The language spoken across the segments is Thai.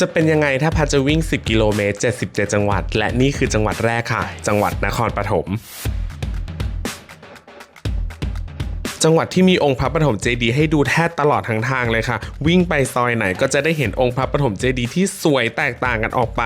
จะเป็นยังไงถ้าพัดจะวิ่ง 10 กิโลเมตร 77 จังหวัด และนี่คือจังหวัดแรกค่ะ จังหวัดนครปฐม จังหวัดที่มีองค์พระปฐมเจดีย์ให้ดูแทบตลอดทั้งทางเลยค่ะ วิ่งไปซอยไหนก็จะได้เห็นองค์พระปฐมเจดีย์ที่สวยแตกต่างกันออกไป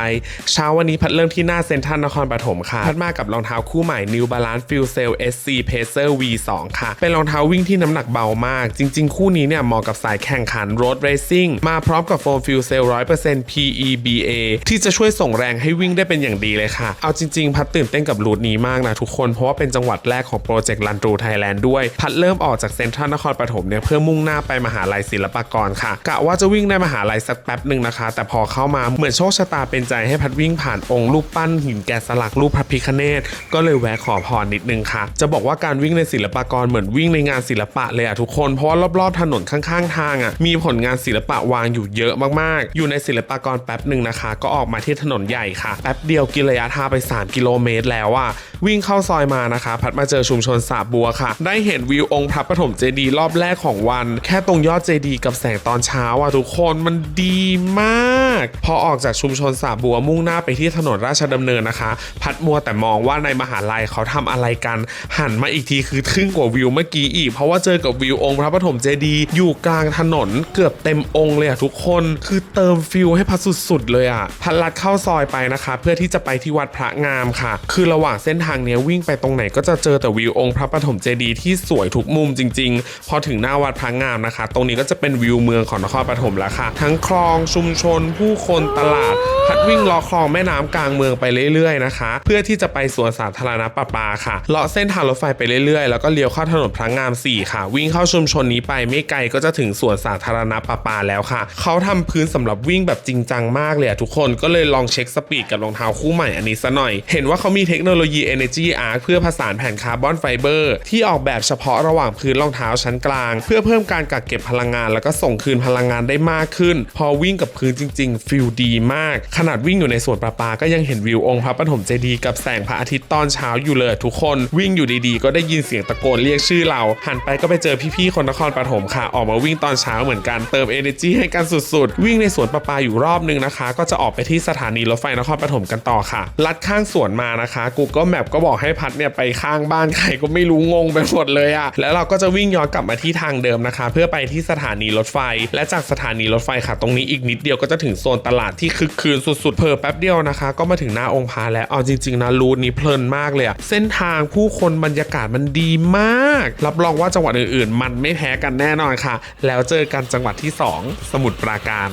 เช้าวันนี้พัดเริ่มที่หน้าเซ็นทรัลนครปฐมค่ะ พัดมากับรองเท้าคู่ใหม่ New Balance Fuel Cell SC Pacer V2 ค่ะ เป็นรองเท้าวิ่งที่น้ำหนักเบามาก จริง ๆ คู่นี้เนี่ยเหมาะกับสายแข่งขัน Road Racing มาพร้อมกับโฟม Fuel Cell 100% PEBA ที่จะช่วยส่งแรงให้วิ่งได้เป็นอย่างดีเลยค่ะ เอาจริง ๆ พัดตื่นเต้นกับรูทนี้มากนะทุกคนเพราะว่าเป็นจังหวัดแรกของโปรเจกต์ Run Through Thailand ด้วยพัดเริ่มออกจากเซ็นทรัลนครปฐมเนี่ยเพื่อมุ่งหน้าไปมหาลัยศิลปากรค่ะกะว่าจะวิ่งในมหาลัยสักแป๊บหนึ่งนะคะ แต่พอเข้ามาเหมือนโชคชะตาเป็นใจให้พัดวิ่งผ่านองค์รูปปั้นหินแกะสลักรูปพระพิคเนตก็เลยแวะขอพรนิดนึงค่ะ จะบอกว่าการวิ่งในศิลปากรเหมือนวิ่งในงานศิลปะเลยอะทุกคนเพราะว่ารอบๆถนนข้างๆทางอะมีผลงานศิลปะวางอยู่เยอะมากๆ อยู่ในศิลปากรแป๊บหนึ่งนะคะ ก็ออกมาที่ถนนใหญ่ค่ะแป๊บเดียวกินระยะทางไป 3 กิโลเมตรแล้วอะวิ่งเข้าซอยมานะคะ พัดมาเจอชุมชนสาบัวค่ะ ได้เห็นวิวองค์พระปฐมเจดีรอบแรกของวัน แค่ตรงยอดเจดีกับแสงตอนเช้าอะทุกคนมันดีมาก พอออกจากชุมชนสาบัวมุ่งหน้าไปที่ถนนราชดำเนินนะคะ พัดมัวแต่มองว่าในมหาลัยเขาทำอะไรกัน หันมาอีกทีคือทึ่งกว่าวิวเมื่อกี้อีก เพราะว่าเจอกับวิวองค์พระปฐมเจดีอยู่กลางถนนเกือบเต็มองค์เลยอะทุกคนคือเติมฟิลให้พัดสุดๆเลยอะพัดลัดเข้าซอยไปนะคะ เพื่อที่จะไปที่วัดพระงามค่ะ คือระหว่างเส้นทางเนี้ยวิ่งไปตรงไหนก็จะเจอแต่วิวองค์พระปฐมเจดีที่สวยทุกมุมจริง ๆ พอถึงหน้าวัดพระงามนะคะ ตรงนี้ก็จะเป็นวิวเมืองของนครปฐมแล้วค่ะ ทั้งคลองชุมชน ผู้คนตลาดพัดวิ่งลาะคลองแม่น้ำกลางเมืองไปเรื่อยๆนะคะ เพื่อที่จะไปสวนสาธารณะประปาค่ะเลาะเส้นทางรถไฟไปเรื่อยๆ แล้วก็เลี้ยวเข้าถนนพระงาม 4 ค่ะ วิ่งเข้าชุมชนนี้ไปไม่ไกลก็จะถึงสวนสาธารณะประปาแล้วค่ะ เขาทำพื้นสำหรับวิ่งแบบจริงจังมากเลยอะทุกคนก็เลยลองเช็คสปีดกับรองเท้าคู่ใหม่อันนี้ซะหน่อย เห็นว่าเขามีเทคโนโลยี Energy Arc เพื่อผสานแผ่นคาร์บอนไฟเบอร์ที่ออกแบบเฉพาะระหว่างพื้นรองเท้าชั้นกลาง เพื่อเพิ่มการกักเก็บพลังงาน แล้วก็ส่งคืนพลังงานได้มากขึ้น พอวิ่งกับพื้นจริง ๆ ฟิลดีมาก ขนาดวิ่งอยู่ในสวนประปา ก็ยังเห็นวิวองค์พระปฐมเจดีย์กับแสงพระอาทิตย์ตอนเช้าอยู่เลยทุกคนวิ่งอยู่ดีๆ ก็ได้ยินเสียงตะโกนเรียกชื่อเรา หันไปก็ไปเจอพี่ๆคนนครปฐมค่ะ ออกมาวิ่งตอนเช้าเหมือนกันเติม energy ให้กันสุดๆ วิ่งในสวนประปาอยู่รอบนึงนะคะ ก็จะออกไปที่สถานีรถไฟนครปฐมกันต่อค่ะ ลัดข้างสวนมานะคะ Google Map ก็บอกให้พัดเนี่ยไปข้างบ้านใครก็ไม่รู้งงไปหมดเลยอะแล้วเราก็จะวิ่งย้อนกลับมาที่ทางเดิมนะคะ เพื่อไปที่สถานีรถไฟ และจากสถานีรถไฟค่ะ ตรงนี้อีกนิดเดียวก็จะถึงโซนตลาดที่คึกคืนสุดๆเพอแป๊บเดียวนะคะ ก็มาถึงหน้าองค์พระแล้วเอาจริงๆนะรูทนี้เพลินมากเลยอะเส้นทางผู้คนบรรยากาศมันดีมาก รับรองว่าจังหวัดอื่นๆ มันไม่แพ้กันแน่นอนค่ะ แล้วเจอกันจังหวัดที่สองสมุทรปราการ